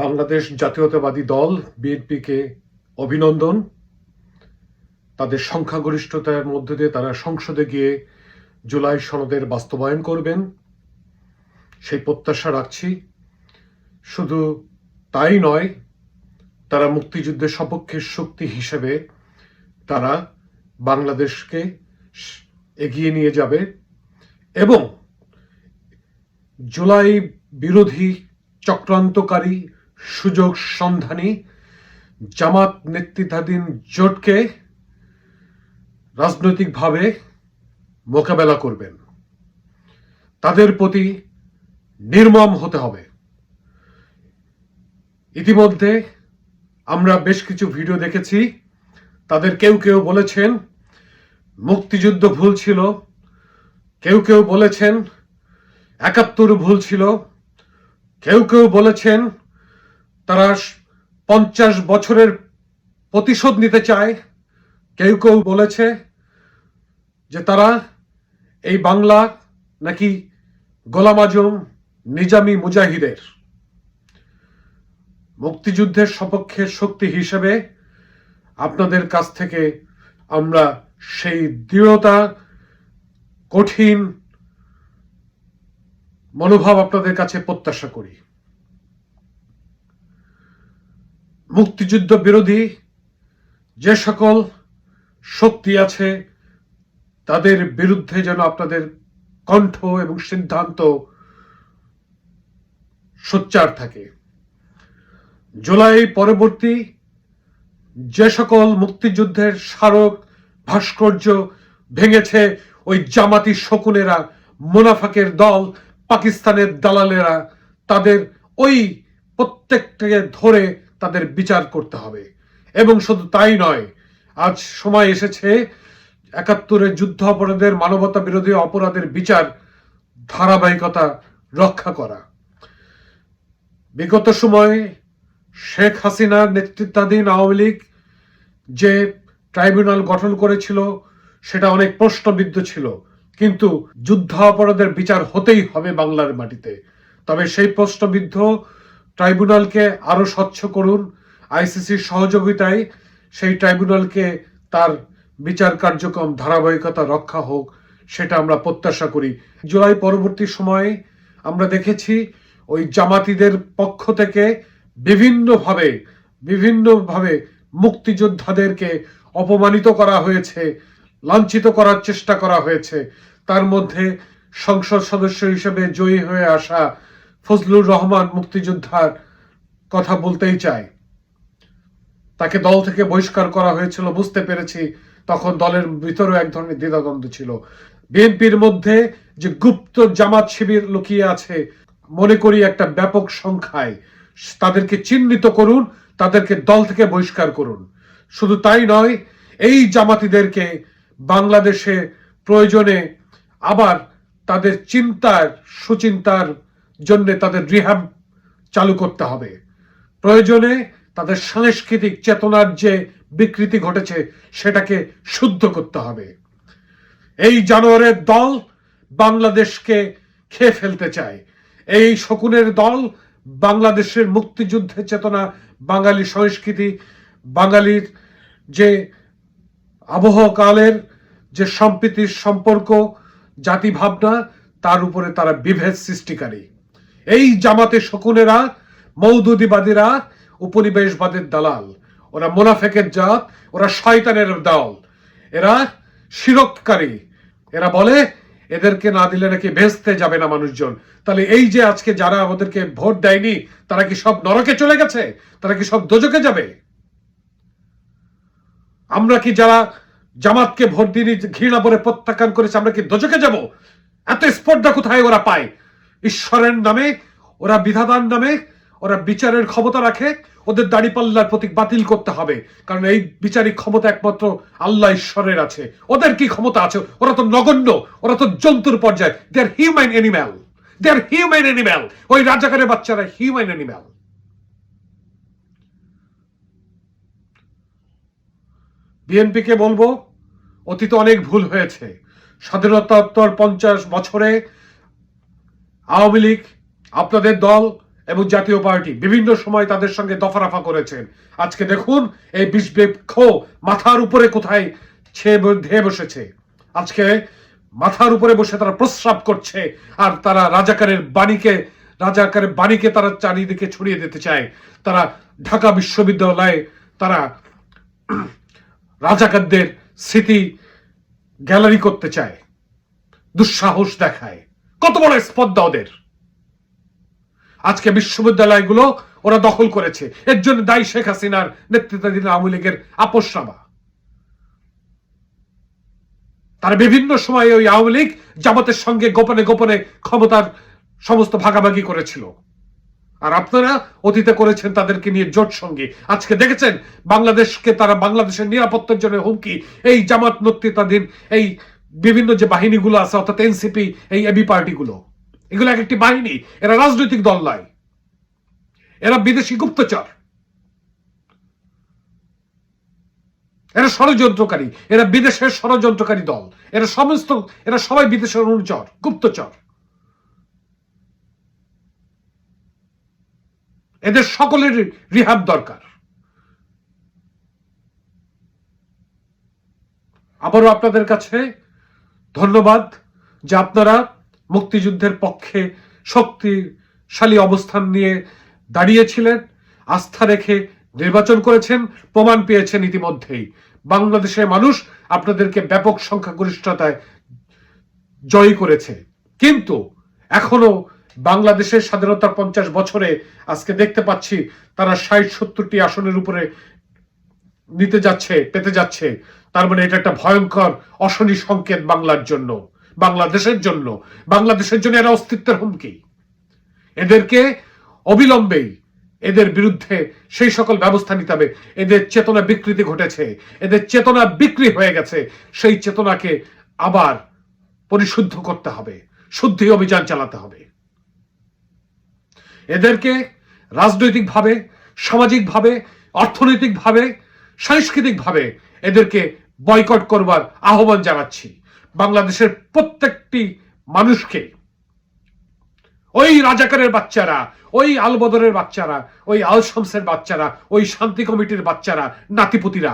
বাংলাদেশ জাতীয়তাবাদী দল, বিএনপিকে অভিনন্দন। তাদের সংখ্যাগরিষ্ঠতার মধ্যে দিয়ে তারা সংসদে গিয়ে জুলাই সনদের বাস্তবায়ন করবেন। সেই প্রত্যাশা রাখছি। শুধু তাই নয়, তারা মুক্তিযুদ্ধের সপক্ষের শক্তি হিসেবে তারা বাংলাদেশকে এগিয়ে নিয়ে যাবে এবং জুলাই বিরোধী চক্রান্তকারী সুযোগ সন্ধানী, জামাত নেতৃত্বাধীন জোটকে রাজনৈতিকভাবে মোকাবেলা করবেন। তাদের প্রতি নির্মম হতে হবে। ইতিমধ্যে আমরা বেশ কিছু ভিডিও দেখেছি। তাদের কেউ কেউ বলেছেন, মুক্তিযুদ্ধ ভুল ছিল। কেউ কেউ বলেছেন, একাত্তর ভুল ছিল। কেউ কেউ বলেছেন তারা পঞ্চাশ বছরের প্রতিশোধ নিতে চায়। কেউ কেউ বলেছে যে তারা এই বাংলা নাকি গোলাম আজম, নিজামি মুজাহিদের। মুক্তিযুদ্ধের সপক্ষে শক্তি হিসেবে আপনাদের কাছ থেকে আমরা সেই দৃঢ়তা, কঠিন মনোভাব আপনাদের কাছে প্রত্যাশা করি। মুক্তিযুদ্ধ বিরোধী যে সকল শক্তি আছে, তাদের বিরুদ্ধে যেন আপনাদের কণ্ঠ এবং সিদ্ধান্ত সোচ্চার থাকে। জুলাই পরবর্তী যে সকল মুক্তিযুদ্ধের স্মারক ভাস্কর্য ভেঙেছে, ওই জামাতি শকুনেরা, মুনাফাকের দল, পাকিস্তানের দালালেরা, তাদের ওই প্রত্যেকটাকে ধরে তাদের বিচার করতে হবে। এবং শুধু তাই নয়, আজ সময় এসেছে একাত্তরের যুদ্ধ অপরাধের মানবতা বিরোধী অপরাধের বিচার ধারাবাহিকতা রক্ষা করা। বিগত সময়ে শেখ হাসিনার নেতৃত্বাধীন আওয়ামী লীগ যে ট্রাইব্যুনাল গঠন করেছিল, সেটা অনেক প্রশ্নবিদ্ধ ছিল। কিন্তু যুদ্ধ অপরাধের বিচার হতেই হবে বাংলার মাটিতে। তবে সেই প্রশ্নবিদ্ধ ট্রাইব্যুনালকে আরও স্বচ্ছ করুন। আইসিসির সহযোগিতায় সেই ট্রাইব্যুনালকে তার বিচার কার্যক্রম, ধারাবাহিকতা রক্ষা হোক, সেটা আমরা প্রত্যাশা করি। জুলাই পরবর্তী সময়ে আমরা দেখেছি ওই জামাতিদের পক্ষ থেকে বিভিন্নভাবে বিভিন্নভাবে মুক্তিযোদ্ধাদেরকে অপমানিত করা হয়েছে, লাঞ্ছিত করার চেষ্টা করা হয়েছে। তার মধ্যে সংসদ সদস্য হিসেবে জয়ী হয়ে আসা ফজলুর রহমান মুক্তিযোদ্ধার কথা বলতেই চাই তাকে দল থেকে বহিষ্কার করা হয়েছিল, বুঝতে পেরেছি। তখন দলের ভিতরেও এক ধরনের দ্বিধাদ্বন্দ্ব ছিল। বিএনপির মধ্যে যে গুপ্ত জামাত শিবির লুকিয়ে আছে, মনে করি একটা ব্যাপক সংখ্যায়। তাদেরকে চিহ্নিত করুন, তাদেরকে দল থেকে বহিষ্কার করুন। শুধু তাই নয়, এই জামাতিদেরকে বাংলাদেশে প্রয়োজনে আবার তাদের চিন্তার, সুচিন্তার জন্য তাদের রিহাব চালু করতে হবে। প্রয়োজনে তাদের সাংস্কৃতিক চেতনার যে বিকৃতি ঘটেছে, সেটাকে শুদ্ধ করতে হবে। এই জানোয়ারের দল বাংলাদেশকে খেয়ে ফেলতে চায়। এই শকুনের দল বাংলাদেশের মুক্তিযুদ্ধের চেতনা, বাঙালি সংস্কৃতি, বাঙালির যে আবহকালের যে সম্প্রীতির সম্পর্ক জাতি ভাবনা তার উপরে তারা বিভেদ সৃষ্টিকারী। এই জামাতে শকুনেরা, মৌদুদিবাদীরা, উপনিবেশবাদের দালাল। ওরা মোনাফেকের জাত, ওরা শয়তানের দল। এরা শিরককারী এরা বলে, এদেরকে না দিলে নাকি ভেস্তে যাবে না মানুষজন। তাহলে এই যে আজকে যারা আমাদেরকে ভোট দেয়নি, তারা কি সব নরকে চলে গেছে? তারা কি সব দোজকে যাবে? আমরা কি যারা জামাতকে ভোট দিয়ে ঘৃণা করে প্রত্যাখ্যান করেছে, আমরা কি দোজকে যাব? এত স্পর্ধা কোথায় ওরা পায়? ঈশ্বরের নামে, ওরা বিধাতার নামে, ওরা বিচারের ক্ষমতা রাখে, ওদের দাড়িপাল্লার প্রতীক বাতিল করতে হবে। কারণ এই বিচারিক ক্ষমতা একমাত্র আল্লাহ ঈশ্বরের আছে। ওদের কি ক্ষমতা আছে? ওরা তো নগণ্য, ওরা তো জন্তুর পর্যায়ে। They are human animal they are human animal ওই রাজাকারের বাচ্চারা হিউম্যান এনিম্যাল বিএনপিকে বলব, অতীতে অনেক ভুল হয়েছে। স্বাধীনতা পঞ্চাশ বছরে আওয়ামী লীগ, আপনাদের দল এবং জাতীয় পার্টি বিভিন্ন সময় তাদের সঙ্গে দফারাফা করেছেন। আজকে দেখুন, এই বিষবৃক্ষ মাথার উপরে কোথায় ধেয়ে বসেছে। আজকে মাথার উপরে বসে তারা প্রস্রাব করছে আর তারা রাজাকারের বাণীকে রাজাকারের বাণীকে তারা চারিদিকে ছড়িয়ে দিতে চায়। তারা ঢাকা বিশ্ববিদ্যালয়ে তারা রাজাকারদের স্মৃতি গ্যালারি করতে চায়, দুঃসাহস দেখায়। কত বড় স্পর্ধা ওদের? আজকে বিশ্ববিদ্যালয়গুলো ওরা দখল করেছে। এর জন্য দায়ী শেখ হাসিনার নেতৃত্বাধীন আওয়ামী লীগের আপোষনামা তারা বিভিন্ন সময়ে ওই আওয়ামী লীগ জামাতের সঙ্গে গোপনে গোপনে ক্ষমতার সমস্ত ভাগাভাগি করেছিল। আর আপনারা অতীতে করেছেন তাদেরকে নিয়ে জোট সঙ্গী। আজকে দেখেছেন, বাংলাদেশকে তারা বাংলাদেশের নিরাপত্তার জন্য হুমকি, এই জামাত নেতৃত্বাধীন, এই বিভিন্ন যে বাহিনীগুলো আছে, অর্থাৎ এনসিপি এই এবি পার্টিগুলো এগুলো এক একটি বাহিনী, এরা রাজনৈতিক দল নয়। এরা বিদেশি গুপ্তচর। এরা ষড়যন্ত্রকারী, এরা বিদেশের ষড়যন্ত্রকারী দল। এরা সমস্ত, এরা সবাই বিদেশের অনুচর, গুপ্তচর। এদের সকলের রিহাব দরকার। আবারও আপনাদের কাছে ধন্যবাদ যে আপনারা মুক্তিযুদ্ধের পক্ষে শক্তিশালী অবস্থান নিয়ে দাঁড়িয়েছিলেন, আস্থা রেখে নির্বাচন করেছেন, প্রমাণ পেয়েছেন ইতিমধ্যেই। বাংলাদেশের মানুষ আপনাদেরকে ব্যাপক সংখ্যাগরিষ্ঠতায় জয়ী করেছে। কিন্তু এখনও বাংলাদেশের স্বাধীনতার পঞ্চাশ বছরে আজকে দেখতে পাচ্ছি তারা ষাট সত্তরটি আসনের উপরে নিতে যাচ্ছে, পেতে যাচ্ছে। তার মানে এটা একটা ভয়ঙ্কর, অশনি সংকেত বাংলার জন্য, বাংলাদেশের জন্য। বাংলাদেশের জন্য এরা অস্তিত্বের হুমকি। এদেরকে অবিলম্বেই এদের বিরুদ্ধে সেই সকল ব্যবস্থা নিতে হবে। এদের চেতনা বিকৃতি ঘটেছে, এদের চেতনা বিক্রি হয়ে গেছে, সেই চেতনাকে আবার পরিশুদ্ধ করতে হবে, শুদ্ধি অভিযান চালাতে হবে। এদেরকে রাজনৈতিকভাবে, সামাজিকভাবে, অর্থনৈতিকভাবে, সাংস্কৃতিকভাবে এদেরকে বয়কট করবার আহ্বান জানাচ্ছি। বাংলাদেশের প্রত্যেকটি মানুষকে, ওই রাজাকারের বাচ্চারা, ওই আলবদরের বাচ্চারা, ওই আলশামসের বাচ্চারা, ওই শান্তি কমিটির বাচ্চারা, নাতিপুতিরা,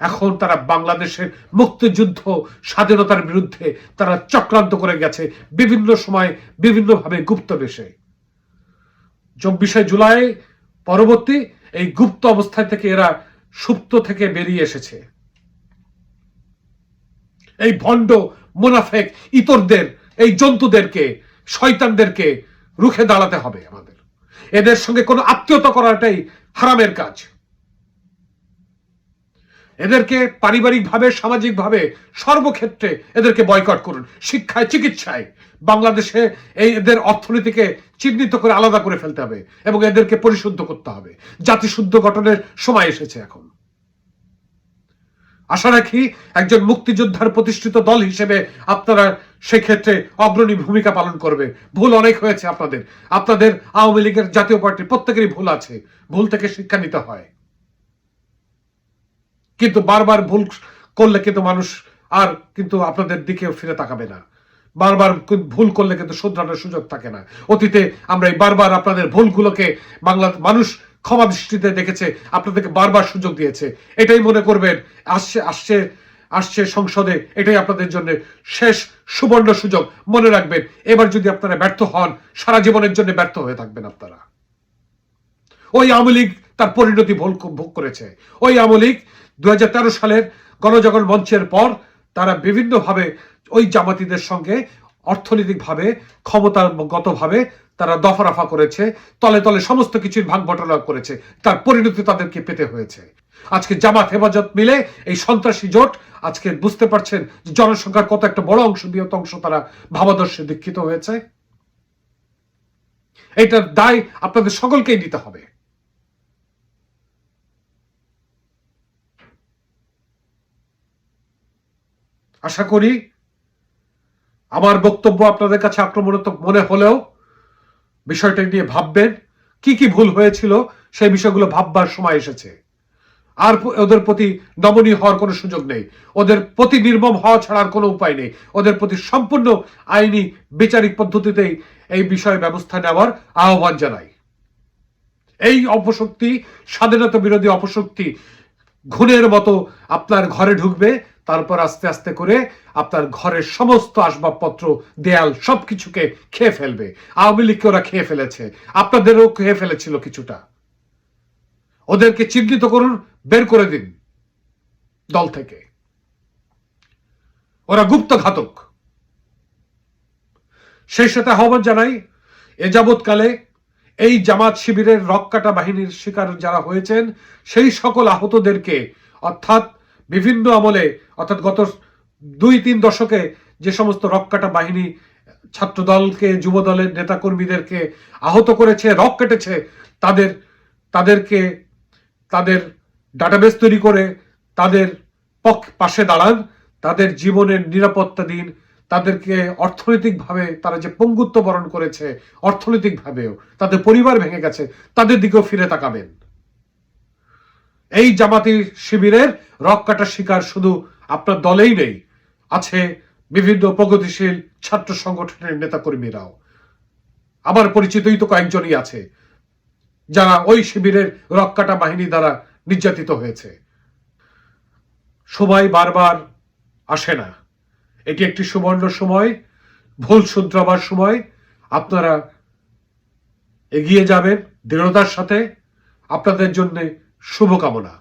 এখন তারা বাংলাদেশের মুক্তিযুদ্ধ, স্বাধীনতার বিরুদ্ধে তারা চক্রান্ত করে গেছে বিভিন্ন সময় বিভিন্নভাবে গুপ্ত বেশে চব্বিশে জুলাই পরবর্তী এই গুপ্ত অবস্থায় থেকে এরা সুপ্ত থেকে বেরিয়ে এসেছে। এই ভণ্ড, মুনাফেক ইতরদের, এই জন্তুদেরকে, শয়তানদেরকে রুখে দাঁড়াতে হবে আমাদের। এদের সঙ্গে কোনো আত্মীয়তা করাটাই হারামের কাজ। এদেরকে পারিবারিকভাবে, সামাজিকভাবে সর্বক্ষেত্রে এদেরকে বয়কট করুন। শিক্ষায়, চিকিৎসায়। বাংলাদেশে এই এদের অর্থনীতিকে চিহ্নিত করে আলাদা করে ফেলতে হবে এবং এদেরকে পরিশুদ্ধ করতে হবে। জাতিশুদ্ধ গঠনের সময় এসেছে এখন। আশা রাখি একজন মুক্তিযোদ্ধার প্রতিষ্ঠিত দল হিসেবে আপনারা সেক্ষেত্রে অগ্রণী ভূমিকা পালন করবে। ভুল অনেক হয়েছে আপনাদের। আপনাদের আওয়ামী লীগের জাতীয় পার্টির প্রত্যেকেরই ভুল আছে। ভুল থেকে শিক্ষা নিতে হয়। কিন্তু বারবার ভুল করলে কিন্তু মানুষ আর কিন্তু আপনাদের দিকে ফিরে তাকাবে না। বারবার ভুল করলে কিন্তু শুধরানোর সুযোগ থাকে না। অতীতে আমরা এই বারবার আপনাদের ভুলগুলোকে বাংলা মানুষ ক্ষমা দৃষ্টিতে দেখেছে, আপনাদেরকে বারবার সুযোগ দিয়েছে। এটাই মনে করবেন, আসছে আসছে আসছে সংসদে, এটাই আপনাদের জন্য শেষ সুবর্ণ সুযোগ। মনে রাখবেন, এবার যদি আপনারা ব্যর্থ হন, সারা জীবনের জন্য ব্যর্থ হয়ে থাকবেন আপনারা। ওই আওয়ামী লীগ তার পরিণতি ভোগ করেছে। ওই আওয়ামী লীগ দু হাজার তেরো সালের গণজাগরণ মঞ্চের পর তারা বিভিন্নভাবে ওই জামাতিদের সঙ্গে অর্থনৈতিকভাবে, ক্ষমতাগতভাবে তারা দফারফা করেছে, তলে তলে সমস্ত কিছুর ভাগ বটনা করেছে, তার পরিণতি তাদেরকে পেতে হয়েছে। আজকে জামাত হেফাজত মিলে এই সন্ত্রাসী জোট আজকে বুঝতে পারছেন যে জনসংখ্যার কত একটা বড় অংশ, বৃহৎ অংশ তারা ভাবাদর্শে দীক্ষিত হয়েছে। এটার দায় আপনাদের সকলকেই নিতে হবে। আশা করি আমার বক্তব্য আপনাদের কাছে আক্রমণাত্মক মনে হলেও বিষয়টা নিয়ে ভাববেন, কি কি ভুল হয়েছিল সেই বিষয়গুলো ভাববার সময় এসেছে। আর ওদের প্রতি নমনীয় হওয়ার কোনো সুযোগ নেই। ওদের প্রতি নির্মম হওয়া ছাড়ার কোনো উপায় নেই। ওদের প্রতি সম্পূর্ণ আইনি বিচারিক পদ্ধতিতেই এই বিষয়ে ব্যবস্থা নেওয়ার আহ্বান জানাই। এই অপশক্তি, স্বাধীনতা বিরোধী অপশক্তি, ঘুণের মতো আপনার ঘরে ঢুকবে তারপর আস্তে আস্তে করে আপনার ঘরের সমস্ত আসবাবপত্র, দেয়াল, সবকিছুকে খেয়ে ফেলবে। আওয়ামী লীগকে ওরা খেয়ে ফেলেছে। আপনাদেরও খেয়ে ফেলেছিল কিছুটা। ওদেরকে চিহ্নিত করুন, বের করে দিন দল থেকে। ওরা গুপ্ত ঘাতক। সেই সাথে আহ্বান জানাই, এ যাবৎকালে এই জামাত শিবিরের রক্কাটা বাহিনীর শিকার যারা হয়েছেন, সেই সকল আহতদেরকে, অর্থাৎ বিভিন্ন আমলে, অর্থাৎ গত দুই, তিন দশকে যে সমস্ত রক্কাটা বাহিনী ছাত্রদলকে, যুবদলের নেতাকর্মীদেরকে আহত করেছে, রক কেটেছে, তাদের, তাদেরকে, তাদের ডাটাবেস তৈরি করে, তাদের পক্ষ পাশে দাঁড়ান, তাদের জীবনের নিরাপত্তা দিন, তাদেরকে অর্থনৈতিকভাবে তারা যে পঙ্গুত্ব বরণ করেছে, অর্থনৈতিকভাবেও, তাদের পরিবার ভেঙে গেছে, তাদের দিকেও ফিরে তাকাবেন। এই জামাতি শিবিরের রক কাটার শিকার শুধু আপনার দলেই নেই, আছে বিভিন্ন প্রগতিশীল ছাত্র সংগঠনের নেতাকর্মীরাও। আমার পরিচিতই তো কয়েকজনই আছে, যারা ওই শিবিরের রক্কাটা বাহিনী দ্বারা নির্যাতিত হয়েছে। সবাই বারবার আসে না। এটি একটি সুবর্ণ সময়, ভুল শুধরাবার সময়। আপনারা এগিয়ে যাবেন দৃঢ়তার সাথে। আপনাদের জন্য শুভকামনা।